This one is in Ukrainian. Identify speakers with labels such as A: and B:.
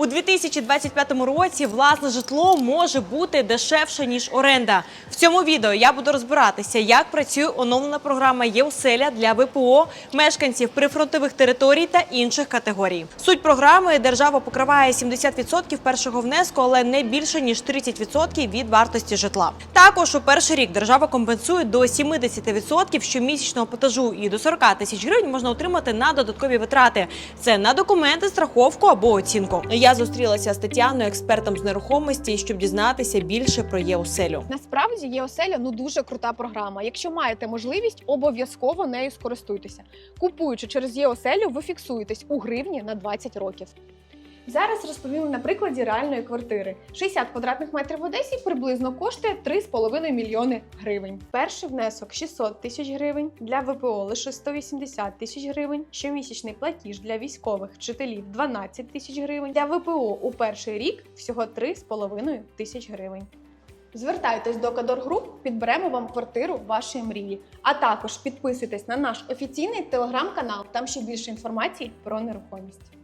A: У 2025 році власне житло може бути дешевше ніж оренда. В цьому відео я буду розбиратися, як працює оновлена програма ЄУСЕЛЯ для ВПО, мешканців прифронтових територій та інших категорій. Суть програми держава покриває 70% першого внеску, але не більше ніж 30% від вартості житла. Також у перший рік держава компенсує до 70% щомісячного платежу і до 40 тисяч гривень можна отримати на додаткові витрати. Це на документи, страховку або оцінку. Я зустрілася з Тетяною, експертом з нерухомості, щоб дізнатися більше про ЄОселю.
B: Насправді ЄОСЕЛЯ ну дуже крута програма. Якщо маєте можливість, обов'язково нею скористуйтеся. Купуючи через ЄОСЕЛю, ви фіксуєтесь у гривні на 20 років. Зараз розповім на прикладі реальної квартири. 60 квадратних метрів в Одесі приблизно коштує 3,5 мільйони гривень. Перший внесок 600 тисяч гривень, для ВПО лише 180 тисяч гривень, щомісячний платіж для військових вчителів 12 тисяч гривень, для ВПО у перший рік всього 3,5 тисяч гривень. Звертайтесь до Кадор Груп, підберемо вам квартиру вашої мрії. А також підписуйтесь на наш офіційний телеграм-канал. Там ще більше інформації про нерухомість.